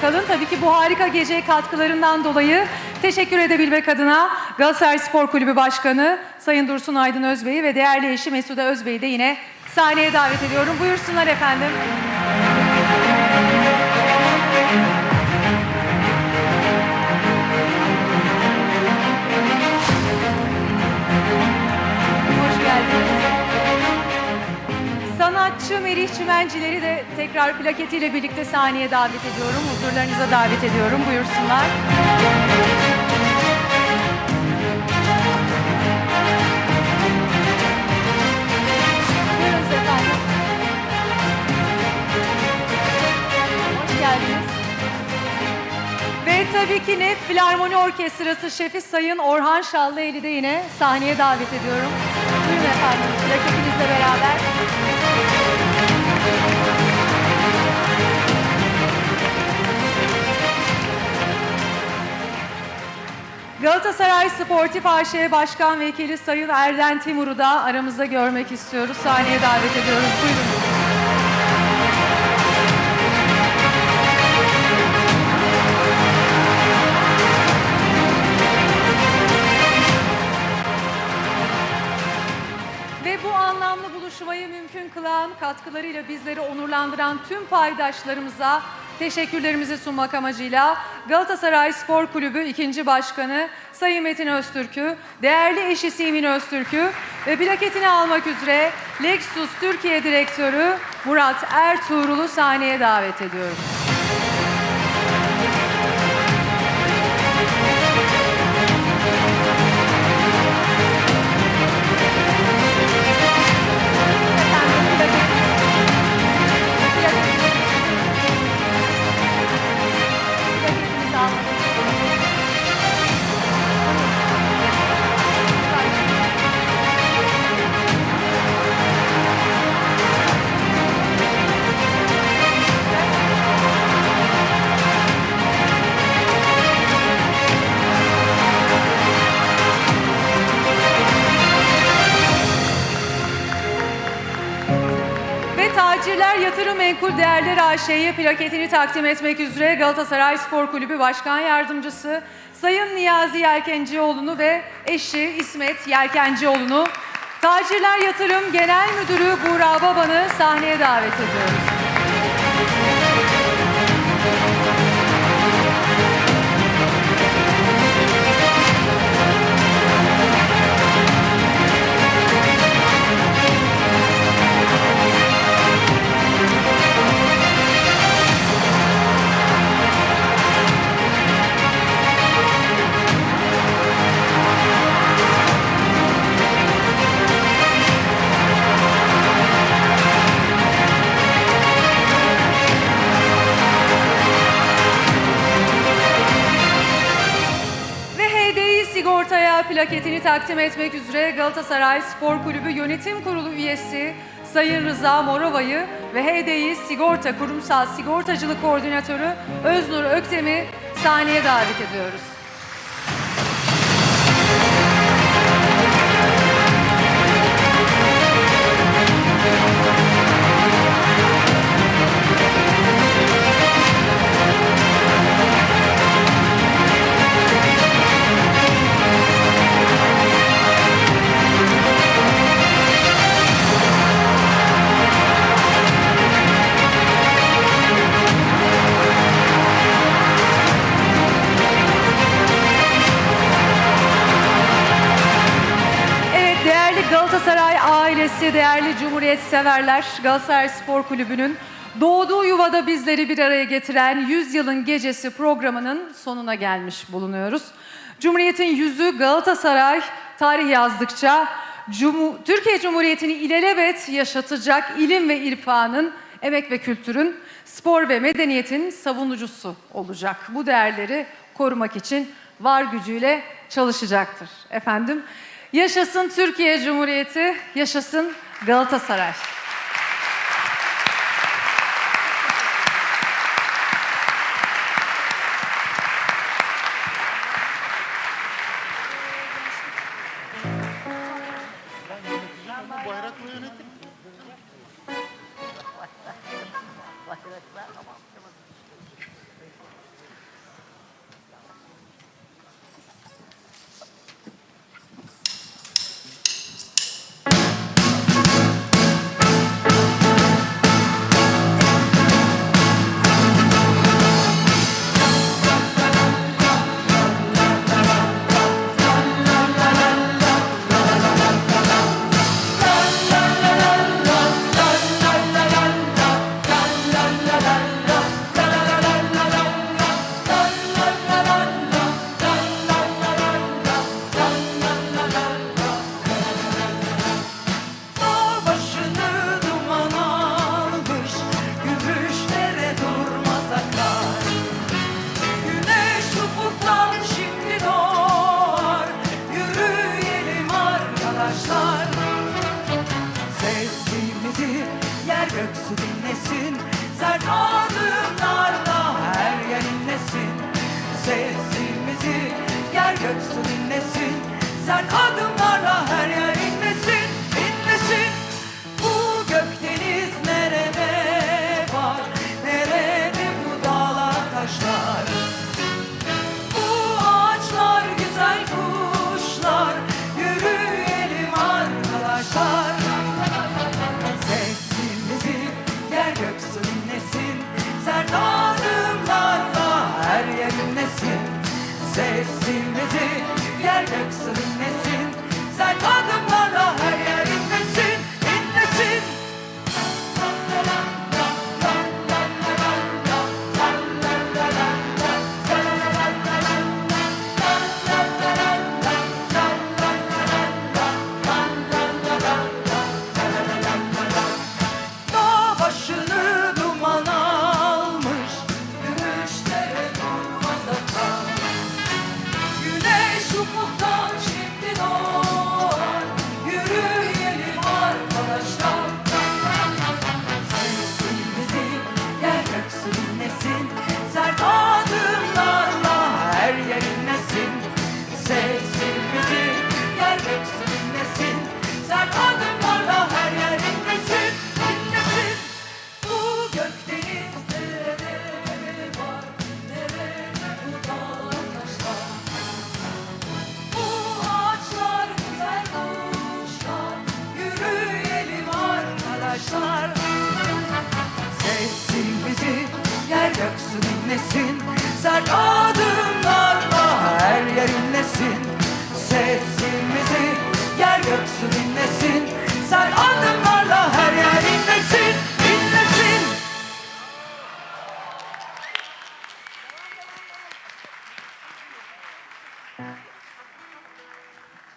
kalın. Tabii ki bu harika geceye katkılarından dolayı teşekkür edebilmek adına Galatasaray Spor Kulübü Başkanı Sayın Dursun Aydın Özbey'i ve değerli eşi Mesude Özbey'i de yine sahneye davet ediyorum. Buyursunlar efendim. Sanatçı Merih Çimencileri de tekrar plaketiyle birlikte sahneye davet ediyorum. Huzurlarınıza davet ediyorum. Buyursunlar. Buyurunuz. Hoş geldiniz. Ve tabii ki ne Filarmoni Orkestrası şefi Sayın Orhan Şallıeli de yine sahneye davet ediyorum. Buyurun efendim, plaketinizle beraber. Galatasaray Sportif AŞ Başkan Vekili Sayın Erden Timur'u da aramızda görmek istiyoruz. Sahneye davet ediyoruz. Buyurun. Buluşmayı mümkün kılan, katkılarıyla bizleri onurlandıran tüm paydaşlarımıza teşekkürlerimizi sunmak amacıyla Galatasaray Spor Kulübü 2. Başkanı Sayın Metin Öztürk'ü, değerli eşi Simin Öztürk'ü ve plaketini almak üzere Lexus Türkiye Direktörü Murat Ertuğrul'u sahneye davet ediyorum. Tacirler Yatırım Menkul Değerler AŞ'ye plaketini takdim etmek üzere Galatasaray Spor Kulübü Başkan Yardımcısı Sayın Niyazi Yelkencioğlu'nu ve eşi İsmet Yelkencioğlu'nu Tacirler Yatırım Genel Müdürü Buğra Baban'ı sahneye davet ediyoruz. Plaketini takdim etmek üzere Galatasaray Spor Kulübü Yönetim Kurulu üyesi Sayın Rıza Morova'yı ve HDI Sigorta Kurumsal Sigortacılık Koordinatörü Öznur Öktem'i sahneye davet ediyoruz. Ailesi, değerli Cumhuriyet severler, Galatasaray Spor Kulübü'nün doğduğu yuvada bizleri bir araya getiren 100 yılın gecesi programının sonuna gelmiş bulunuyoruz. Cumhuriyet'in yüzü Galatasaray tarih yazdıkça Cumu- Türkiye Cumhuriyeti'ni ilelebet yaşatacak ilim ve irfanın, emek ve kültürün, spor ve medeniyetin savunucusu olacak. Bu değerleri korumak için var gücüyle çalışacaktır. Efendim, yaşasın Türkiye Cumhuriyeti, yaşasın Galatasaray. Bayrakla yönetim. sesi Yer göksü dinlesin. Sert adımlarla her yer inlesin Sesimizi yer göksü dinlesin. Sert Kessin bizi gerçek başlar Sevsin bizi yer yaksın inlesin. Sert adımlarla her yer inlesin. Sevsin bizi yer yaksın inlesin. Sert adımlarla her yer inlesin inlesin.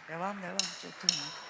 Devam devam. Çekinme.